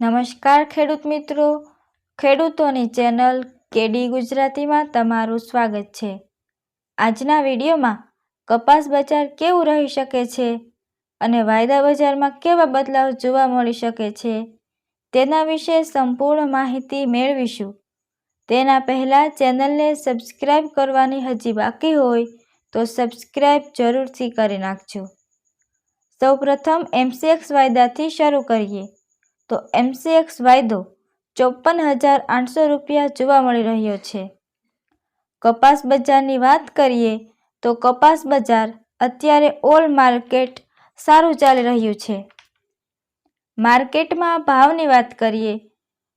નમસ્કાર ખેડૂત મિત્રો. ખેડૂતોની ચેનલ કેડી ગુજરાતીમાં તમારું સ્વાગત છે. આજના વિડીયોમાં કપાસ બજાર કેવું રહી શકે છે અને વાયદા બજારમાં કેવા બદલાવ જોવા મળી શકે છે તેના વિશે સંપૂર્ણ માહિતી મેળવીશું. તેના પહેલાં ચેનલને સબસ્ક્રાઈબ કરવાની હજી બાકી હોય તો સબસ્ક્રાઈબ જરૂરથી કરી નાખજો. સૌપ્રથમ એમસીએક્સ વાયદાથી શરૂ કરીએ. તો એમસીએક્સ વાયદો ચોપન હજાર આઠસો રૂપિયા જોવા મળી રહ્યો છે. કપાસ બજારની વાત કરીએ તો કપાસ બજાર અત્યારે ઓલ માર્કેટ સારું ચાલી રહ્યું છે. માર્કેટમાં ભાવની વાત કરીએ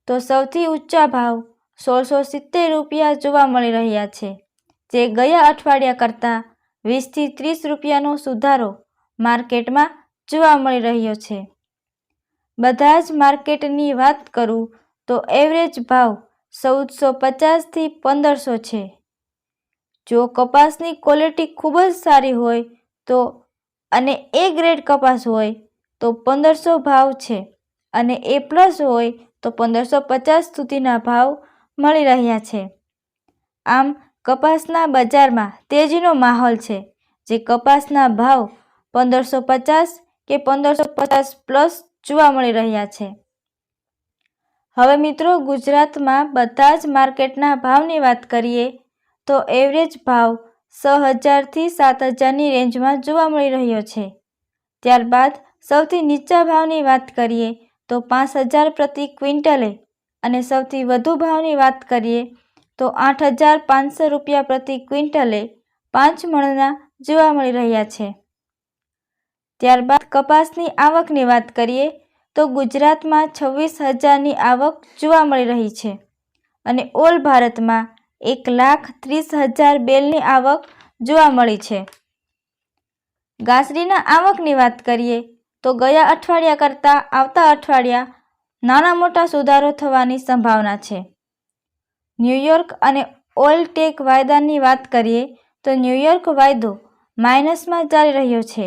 તો સૌથી ઊંચા ભાવ સોળસો સિત્તેર રૂપિયા જોવા મળી રહ્યા છે, જે ગયા અઠવાડિયા કરતાં વીસથી ત્રીસ રૂપિયાનો સુધારો માર્કેટમાં જોવા મળી રહ્યો છે. બધા જ માર્કેટની વાત કરું તો એવરેજ ભાવ ચૌદસો પચાસથી પંદરસો છે. જો કપાસની ક્વોલિટી ખૂબ જ સારી હોય તો અને એ ગ્રેડ કપાસ હોય તો પંદરસો ભાવ છે અને એ પ્લસ હોય તો પંદરસો પચાસ સુધીના ભાવ મળી રહ્યા છે. આમ કપાસના બજારમાં તેજીનો માહોલ છે જે કપાસના ભાવ પંદરસો પચાસ કે પંદરસો પચાસ પ્લસ જોવા મળી રહ્યા છે. હવે મિત્રો ગુજરાતમાં બધા જ માર્કેટના ભાવની વાત કરીએ, તો એવરેજ ભાવ છ હજારથી સાત હજારની રેન્જમાં જોવા મળી રહ્યો છે. ત્યારબાદ સૌથી નીચા ભાવની વાત કરીએ, તો પાંચ હજાર પ્રતિ ક્વિન્ટલે અને સૌથી વધુ ભાવની વાત કરીએ, તો આઠ હજાર પાંચસો રૂપિયા પ્રતિ ક્વિન્ટલે પાંચ મણના જોવા મળી રહ્યા છે. ત્યારબાદ કપાસની આવકની વાત કરીએ, તો ગુજરાતમાં છવ્વીસ હજારની આવક જોવા મળી રહી છે અને ઓલ ભારતમાં એક લાખ ત્રીસ હજાર બેલની આવક જોવા મળી છે. ગાસડીના આવકની વાત કરીએ, તો ગયા અઠવાડિયા કરતાં આવતા અઠવાડિયા નાના મોટા સુધારો થવાની સંભાવના છે. ન્યૂયોર્ક અને ઓઇલ ટેક વાયદાની વાત કરીએ, તો ન્યૂયોર્ક વાયદો માઇનસમાં ચાલી રહ્યો છે.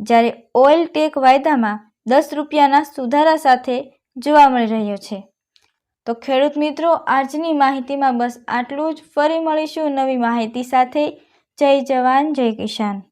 જ્યારે ઓઇલ ટેક વાયદામાં દસ રૂપિયાના સુધારા સાથે જોવા મળી રહ્યો છે. તો ખેડૂત મિત્રો, આજની માહિતીમાં બસ આટલું જ. ફરી મળીશું નવી માહિતી સાથે. જય જવાન, જય કિસાન.